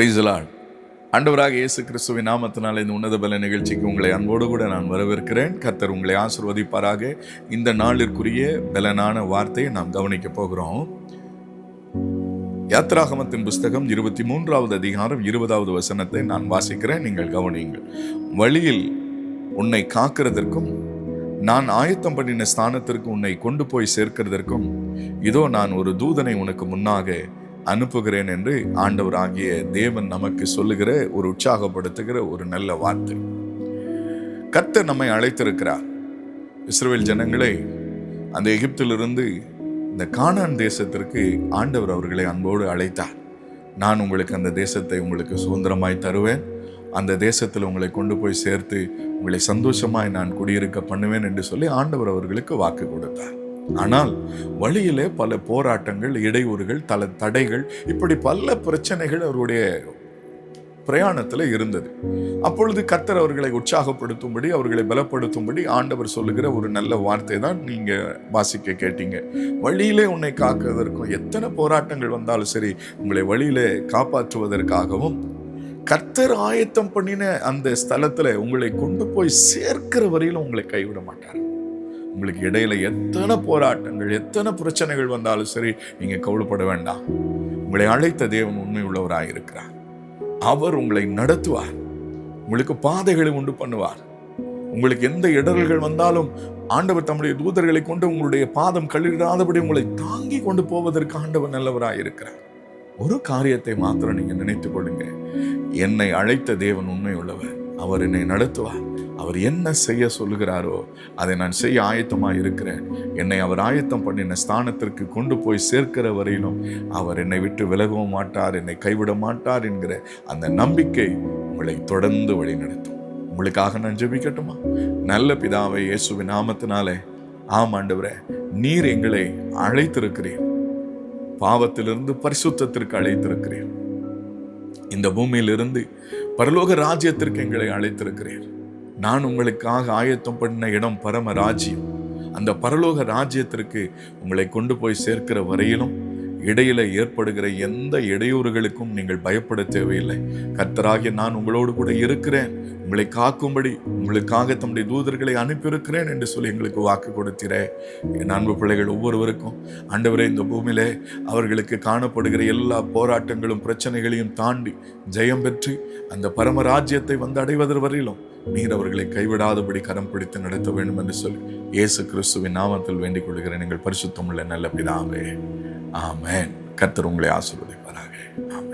பிரைசலால் அண்டவராக இயேசு கிறிஸ்துவின் நாமத்தினால் இந்த உன்னத பல நிகழ்ச்சிக்கு உங்களை அன்போடு கூட நான் வரவேற்கிறேன். கர்த்தர் உங்களை ஆசிர்வதிப்பாராக. இந்த நாளிற்குரிய பலனான வார்த்தையை நாம் கவனிக்க போகிறோம். யாத்ராகமத்தின் புஸ்தகம் இருபத்தி மூன்றாவது அதிகாரம் இருபதாவது வசனத்தை நான் வாசிக்கிறேன். நீங்கள் கவனியுங்கள். வழியில் உன்னை காக்கிறதற்கும் நான் ஆயத்தம் பண்ணின ஸ்தானத்திற்கு உன்னை கொண்டு போய் சேர்க்கிறதற்கும் இதோ நான் ஒரு தூதனை உனக்கு முன்னாக அனுப்புகிறேன் என்று ஆண்டவர் ஆகிய தேவன் நமக்கு சொல்லுகிற ஒரு உற்சாகப்படுத்துகிற ஒரு நல்ல வார்த்தை. கத்த நம்மை அழைத்திருக்கிறார். இஸ்ரேல் ஜனங்களை அந்த எகிப்திலிருந்து இந்த கானான் தேசத்திற்கு ஆண்டவர் அவர்களை அன்போடு அழைத்தார். நான் உங்களுக்கு அந்த தேசத்தை உங்களுக்கு சுதந்திரமாய் தருவேன். அந்த தேசத்தில் உங்களை கொண்டு போய் சேர்த்து உங்களை சந்தோஷமாய் நான் குடியிருக்க பண்ணுவேன் என்று சொல்லி ஆண்டவர் அவர்களுக்கு வாக்கு கொடுத்தார். ஆனால் வழியிலே பல போராட்டங்கள் இடையூறுகள் தல தடைகள் இப்படி பல பிரச்சனைகள் அவருடைய பிரயாணத்தில் இருந்தது. அப்பொழுது கத்தர் அவர்களை உற்சாகப்படுத்தும்படி அவர்களை பலப்படுத்தும்படி ஆண்டவர் சொல்லுகிற ஒரு நல்ல வார்த்தை தான் நீங்க வாசிக்க கேட்டீங்க. வழியிலே உன்னை காக்குவதற்கும் எத்தனை போராட்டங்கள் வந்தாலும் சரி உங்களை வழியிலே காப்பாற்றுவதற்காகவும் கர்த்தர் ஆயத்தம் பண்ணின அந்த ஸ்தலத்துல உங்களை கொண்டு போய் சேர்க்கிற வரையிலும் உங்களை கைவிட மாட்டார். உங்களுக்கு இடையில எத்தனை போராட்டங்கள் எத்தனை பிரச்சனைகள் வந்தாலும் சரி நீங்க கவலைப்பட வேண்டாம். உங்களை அழைத்த தேவன் உண்மை உள்ளவராக இருக்கிறார். அவர் உங்களை நடத்துவார். உங்களுக்கு பாதைகளை உண்டு பண்ணுவார். உங்களுக்கு எந்த இடர்கள் வந்தாலும் ஆண்டவர் தம்முடைய தூதர்களை கொண்டு உங்களுடைய பாதம் கழிடாதபடி உங்களை தாங்கி கொண்டு போவதற்கு ஆண்டவர் நல்லவராக இருக்கிறார். ஒரு காரியத்தை மாத்திரம் நீங்க நினைத்துக் கொள்ளுங்க. என்னை அழைத்த தேவன் உண்மை உள்ளவர் அவர் என்னை நடத்துவார். அவர் என்ன செய்ய சொல்லுகிறாரோ அதை நான் செய்ய ஆயத்தமாக இருக்கிறேன். என்னை அவர் ஆயத்தம் பண்ணின ஸ்தானத்திற்கு கொண்டு போய் சேர்க்கிற வரையிலும் அவர் என்னை விட்டு விலகவும் மாட்டார் என்னை கைவிட மாட்டார் என்கிற அந்த நம்பிக்கை உங்களை தொடர்ந்து வழிநடத்தும். உங்களுக்காக நான் ஜெபிக்கட்டுமா? நல்ல பிதாவை இயேசுவின் நாமத்தினாலே ஆம் ஆண்டவரே நீர் எங்களை அழைத்திருக்கிறீர். பாவத்திலிருந்து பரிசுத்தத்திற்கு அழைத்திருக்கிறீர். இந்த பூமியிலிருந்து பரலோக ராஜ்யத்திற்கு எங்களை அழைத்திருக்கிறீர். நான் உங்களுக்காக ஆயத்தம் பண்ண இடம் பரம ராஜ்யம் அந்த பரலோக ராஜ்யத்திற்கு உங்களை கொண்டு போய் சேர்க்கிற வரையிலும் இடையில ஏற்படுகிற எந்த இடையூறுகளுக்கும் நீங்கள் பயப்பட தேவையில்லை. கர்த்தராகிய நான் உங்களோடு கூட இருக்கிறேன். உங்களை காக்கும்படி உங்களுக்காக தம்முடைய தூதர்களை அனுப்பியிருக்கிறேன் என்று சொல்லி எங்களுக்கு வாக்கு கொடுத்திரே. என் அன்பு பிள்ளைகள் ஒவ்வொருவருக்கும் ஆண்டவரே இந்த பூமியிலே அவர்களுக்கு காணப்படுகிற எல்லா போராட்டங்களும் பிரச்சனைகளையும் தாண்டி ஜெயம் பெற்று அந்த பரமராஜ்யத்தை வந்து அடைவதற்கு வரையிலும் நீர் அவர்களை கைவிடாதபடி கரம் பிடித்து நடத்த வேண்டும் என்று சொல்லி இயேசு கிறிஸ்துவின் நாமத்தில் வேண்டிக் கொள்கிறேன். எங்கள் பரிசுத்தமுள்ள நல்ல பிதாவே. ஆமேன். கர்த்தர் உங்களை ஆசீர்வதிப்பாராக. ஆமாம்